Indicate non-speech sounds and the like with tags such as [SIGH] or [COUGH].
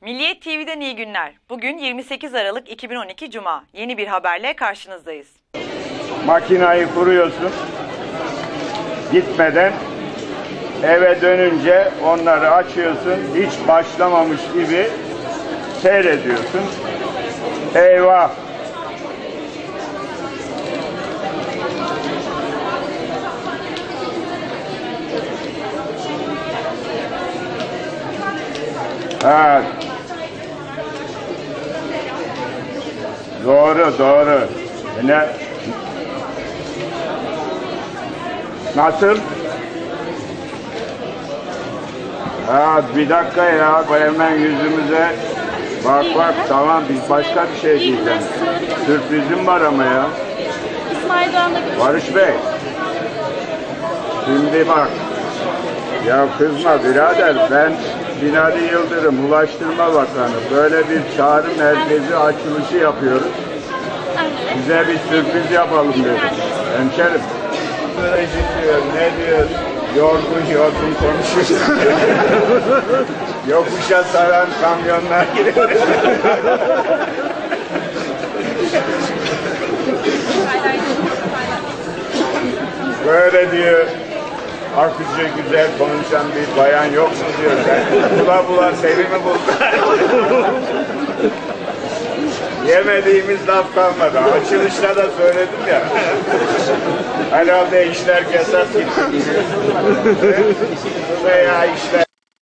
Milliyet TV'den iyi günler. Bugün 28 Aralık 2012 Cuma. Yeni bir haberle karşınızdayız. makinayı kuruyorsun. Gitmeden eve dönünce onları açıyorsun. Hiç başlamamış gibi seyrediyorsun. Eyvah! Ha. Doğru, doğru. Ne, Nasıl? Ha bir dakika ya bu hemen yüzümüze bak bak tamam biz başka bir şey diyeceğim. Sürprizim var ama ya. Barış Bey. Şimdi bak. Ya kızma birader ben Binali Yıldırım Ulaştırma Bakanı böyle bir çağrı merkezi açılışı yapıyoruz. Size bir sürpriz yapalım dedim. Hemşerim. Böyle diyor, ne diyor? Yorgun yorgun konuşuyor. [LAUGHS] Yokuşa saran kamyonlar geliyor. [LAUGHS] Böyle diyor. Akıcı güzel konuşan bir bayan yok mu diyor. Bula bula seni mi buldum? [LAUGHS] Yemediğimiz laf kalmadı. Açılışta da söyledim ya. Herhalde işler kesat gitti. Veya işler